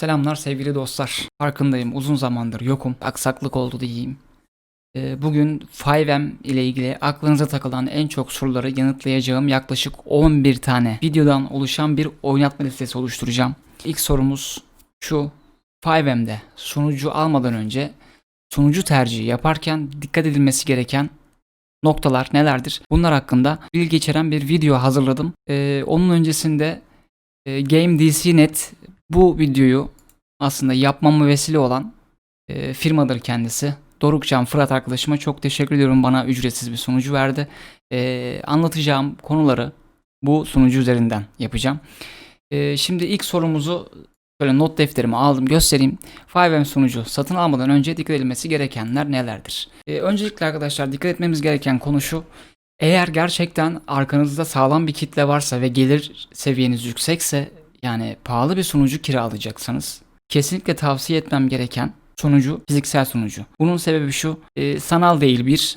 Selamlar sevgili dostlar. Farkındayım uzun zamandır yokum. Aksaklık oldu diyeyim. Ee, Bugün 5M ile ilgili aklınıza takılan en çok soruları yanıtlayacağım yaklaşık 11 tane videodan oluşan bir oynatma listesi oluşturacağım. İlk sorumuz şu. 5M'de sunucu almadan önce sunucu tercihi yaparken dikkat edilmesi gereken noktalar nelerdir? Bunlar hakkında bilgi geçeren bir video hazırladım. Ee, onun öncesinde e, Game DC Net bu videoyu aslında yapmama vesile olan e, firmadır kendisi. Dorukcan Fırat arkadaşıma çok teşekkür ediyorum. Bana ücretsiz bir sunucu verdi. E, anlatacağım konuları bu sunucu üzerinden yapacağım. E, şimdi ilk sorumuzu böyle not defterime aldım göstereyim. 5M sunucu satın almadan önce dikkat edilmesi gerekenler nelerdir? E, öncelikle arkadaşlar dikkat etmemiz gereken konu şu. Eğer gerçekten arkanızda sağlam bir kitle varsa ve gelir seviyeniz yüksekse yani pahalı bir sunucu kiralayacaksanız kesinlikle tavsiye etmem gereken sunucu fiziksel sunucu. Bunun sebebi şu e, sanal değil bir.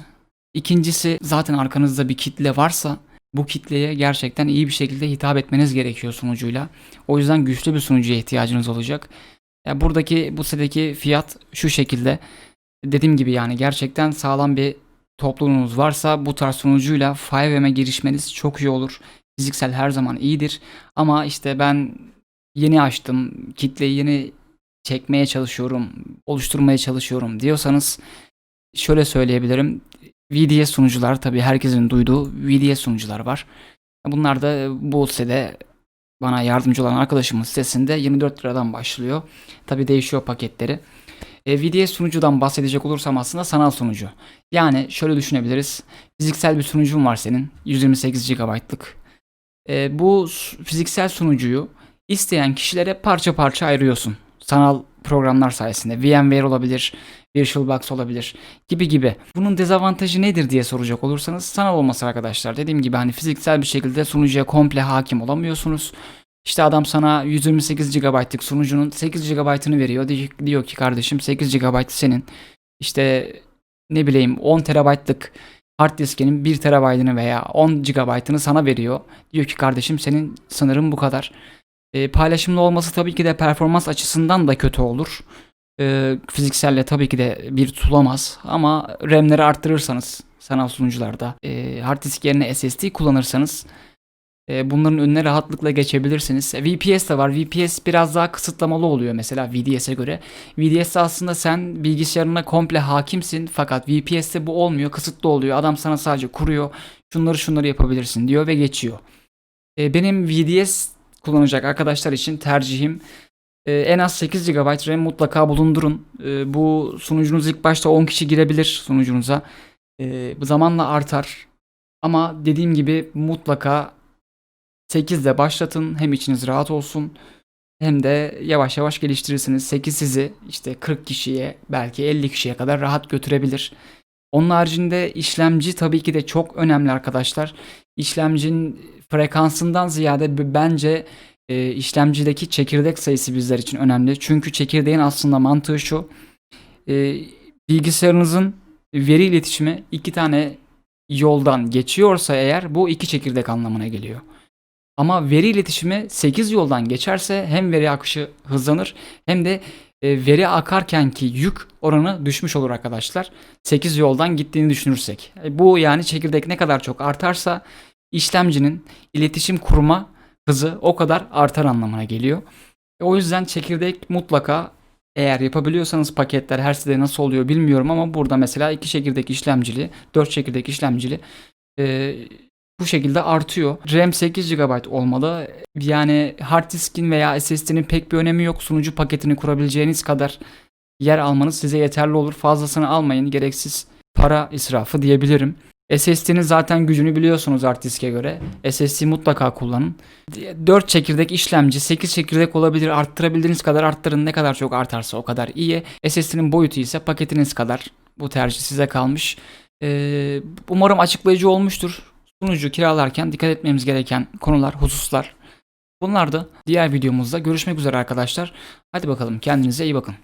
İkincisi zaten arkanızda bir kitle varsa bu kitleye gerçekten iyi bir şekilde hitap etmeniz gerekiyor sunucuyla. O yüzden güçlü bir sunucuya ihtiyacınız olacak. Ya buradaki bu sitedeki fiyat şu şekilde. Dediğim gibi yani gerçekten sağlam bir topluluğunuz varsa bu tarz sunucuyla 5M'e girişmeniz çok iyi olur. Fiziksel her zaman iyidir. Ama işte ben yeni açtım, kitleyi yeni çekmeye çalışıyorum, oluşturmaya çalışıyorum diyorsanız şöyle söyleyebilirim. VDS sunucular tabii herkesin duyduğu VDS sunucular var. Bunlar da bu sitede bana yardımcı olan arkadaşımın sitesinde 24 liradan başlıyor. Tabii değişiyor paketleri. E, VDS sunucudan bahsedecek olursam aslında sanal sunucu. Yani şöyle düşünebiliriz. Fiziksel bir sunucun var senin. 128 GB'lık. E, bu fiziksel sunucuyu isteyen kişilere parça parça ayırıyorsun. Sanal programlar sayesinde. VMware olabilir, VirtualBox olabilir gibi gibi. Bunun dezavantajı nedir diye soracak olursanız sanal olması arkadaşlar. Dediğim gibi hani fiziksel bir şekilde sunucuya komple hakim olamıyorsunuz. İşte adam sana 128 GB'lık sunucunun 8 GB'ını veriyor. Diyor ki kardeşim 8 GB senin. İşte ne bileyim 10 TB'lık hard diskinin 1 TB'ını veya 10 GB'ını sana veriyor. Diyor ki kardeşim senin sınırın bu kadar. E, paylaşımlı olması tabii ki de performans açısından da kötü olur. E, fizikselle tabii ki de bir tutulamaz ama RAM'leri arttırırsanız sanal sunucularda e, hard disk yerine SSD kullanırsanız bunların önüne rahatlıkla geçebilirsiniz. E, VPS de var. VPS biraz daha kısıtlamalı oluyor mesela VDS'e göre. VDS'de aslında sen bilgisayarına komple hakimsin fakat VPS'te bu olmuyor. Kısıtlı oluyor. Adam sana sadece kuruyor. Şunları şunları yapabilirsin diyor ve geçiyor. E, benim VDS kullanacak arkadaşlar için tercihim e, en az 8 GB RAM mutlaka bulundurun. Bu sunucunuz ilk başta 10 kişi girebilir sunucunuza. Bu zamanla artar. Ama dediğim gibi mutlaka 8'de başlatın. Hem içiniz rahat olsun hem de yavaş yavaş geliştirirsiniz. 8 sizi işte 40 kişiye belki 50 kişiye kadar rahat götürebilir. Onun haricinde işlemci tabii ki de çok önemli arkadaşlar. İşlemcinin frekansından ziyade bence e, işlemcideki çekirdek sayısı bizler için önemli. Çünkü çekirdeğin aslında mantığı şu. E, bilgisayarınızın veri iletişimi iki tane yoldan geçiyorsa eğer bu iki çekirdek anlamına geliyor. Ama veri iletişimi 8 yoldan geçerse hem veri akışı hızlanır hem de e, veri akarkenki yük oranı düşmüş olur arkadaşlar. 8 yoldan gittiğini düşünürsek. E, bu yani çekirdek ne kadar çok artarsa işlemcinin iletişim kurma hızı o kadar artar anlamına geliyor. E, o yüzden çekirdek mutlaka eğer yapabiliyorsanız paketler her sitede nasıl oluyor bilmiyorum ama burada mesela 2 çekirdek işlemcili, 4 çekirdek işlemcili e, bu şekilde artıyor. RAM 8 GB olmalı. Yani hard diskin veya SSD'nin pek bir önemi yok. Sunucu paketini kurabileceğiniz kadar yer almanız size yeterli olur. Fazlasını almayın. Gereksiz para israfı diyebilirim. SSD'nin zaten gücünü biliyorsunuz hard diske göre. SSD mutlaka kullanın. 4 çekirdek işlemci, 8 çekirdek olabilir. Arttırabildiğiniz kadar arttırın. Ne kadar çok artarsa o kadar iyi. SSD'nin boyutu ise paketiniz kadar. Bu tercih size kalmış. Ee, umarım açıklayıcı olmuştur sunucu kiralarken dikkat etmemiz gereken konular, hususlar. Bunlar da diğer videomuzda görüşmek üzere arkadaşlar. Hadi bakalım kendinize iyi bakın.